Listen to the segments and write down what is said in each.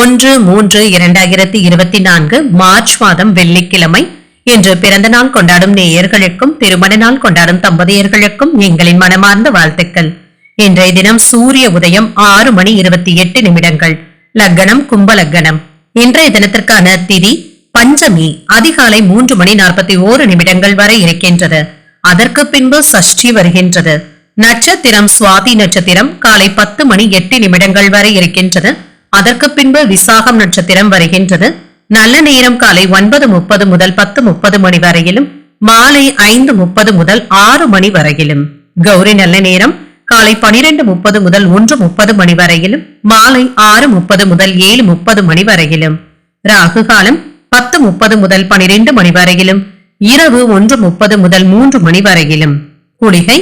ஒன்று மூன்று இரண்டாயிரத்தி இருபத்தி நான்கு மார்ச் மாதம் வெள்ளிக்கிழமை. இன்று பிறந்த நாள் கொண்டாடும் நேயர்களுக்கும் திருமண நாள் கொண்டாடும் தம்பதியர்களுக்கும் எங்களின் மனமார்ந்த வாழ்த்துக்கள். இன்றைய தினம் சூரிய உதயம் ஆறு மணி இருபத்தி எட்டு நிமிடங்கள். லக்னம் கும்ப இன்றைய தினத்திற்கான திதி பஞ்சமி அதிகாலை மூன்று மணி நாற்பத்தி ஓரு நிமிடங்கள் வரை இருக்கின்றது. அதற்கு பின்பு சஷ்டி வருகின்றது. நட்சத்திரம் சுவாதி நட்சத்திரம் காலை பத்து மணி எட்டு நிமிடங்கள் வரை இருக்கின்றது. அதற்கு பின்பு விசாகம் நட்சத்திரம் வருகின்றது. நல்ல நேரம் காலை ஒன்பது முப்பது முதல் பத்து முப்பது மணி வரையிலும் மாலை ஐந்து முப்பது முதல் ஆறு மணி வரையிலும். கௌரி நல்ல நேரம் காலை பனிரெண்டு முப்பது முதல் ஒன்று முப்பது மணி வரையிலும் மாலை ஆறு முப்பது முதல் ஏழு முப்பது மணி வரையிலும். ராகு காலம் பத்து முப்பது முதல் பனிரெண்டு மணி வரையிலும் இரவு ஒன்று முப்பது முதல் மூன்று மணி வரையிலும். குளிகை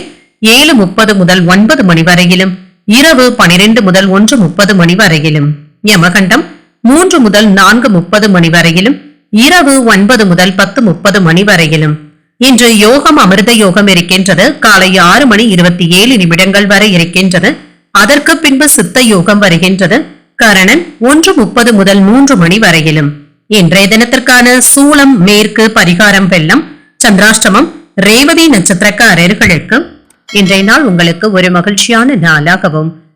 ஏழு முப்பது முதல் ஒன்பது மணி வரையிலும் இரவு பனிரெண்டு முதல் ஒன்று முப்பது மணி வரையிலும். யமகண்டம் மூன்று முதல் நான்கு முப்பது மணி வரையிலும் இரவு ஒன்பது முதல் பத்து முப்பது மணி வரையிலும். இன்று யோகம் அமிர்த யோகம் இருக்கின்றது. காலை ஆறு மணி இருபத்தி ஏழு நிமிடங்கள் வரை இருக்கின்றது. அதற்கு பின்பு சித்த யோகம் வருகின்றது. கரணன் ஒன்று முப்பது முதல் மூன்று மணி வரையிலும். இன்றைய தினத்திற்கான சூளம் மேற்கு பரிகாரம் வெள்ளம் சந்திராஷ்டமம் ரேவதி நட்சத்திரக்காரர்களுக்கு இன்றைய நாள் உங்களுக்கு ஒரு மகிழ்ச்சியான நாளாகவும்